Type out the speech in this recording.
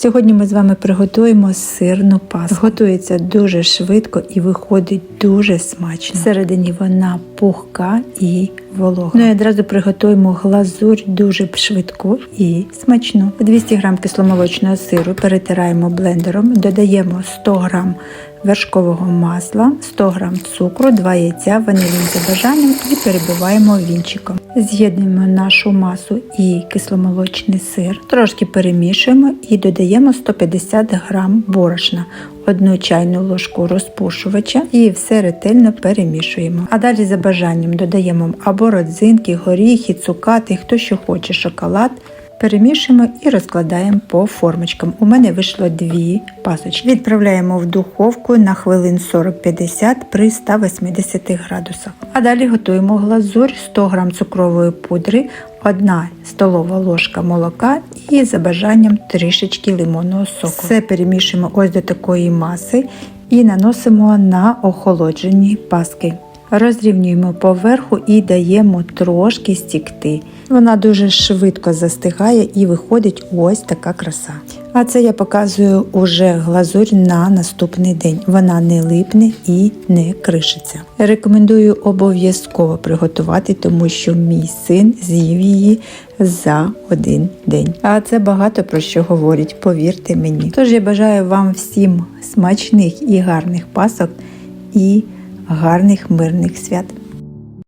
Сьогодні ми з вами приготуємо сирну пасту. Готується дуже швидко і виходить дуже смачно. Всередині вона пухка і волога. Ну і одразу приготуємо глазурь дуже швидку і смачну. 200 г кисломолочного сиру перетираємо блендером, додаємо 100 г вершкового масла, 100 г цукру, 2 яйця, ванилін за бажанням і перебиваємо вінчиком. З'єднуємо нашу масу і кисломолочний сир, трошки перемішуємо і додаємо 150 г борошна, одну чайну ложку розпушувача і все ретельно перемішуємо. А далі за бажанням додаємо або родзинки, горіхи, цукати, хто що хоче, шоколад. Перемішуємо і розкладаємо по формочкам. У мене вийшло дві пасочки. Відправляємо в духовку на хвилин 40-50 при 180 градусах. А далі готуємо глазурь 100 г цукрової пудри, 1 столова ложка молока і за бажанням трішечки лимонного соку. Все перемішуємо ось до такої маси і наносимо на охолоджені паски. Розрівнюємо поверху і даємо трошки стікти. Вона дуже швидко застигає і виходить ось така краса. А це я показую уже глазурь на наступний день. Вона не липне і не кришиться. Рекомендую обов'язково приготувати, тому що мій син з'їв її за один день. А це багато про що говорить, повірте мені. Тож я бажаю вам всім смачних і гарних пасок і гарних мирних свят.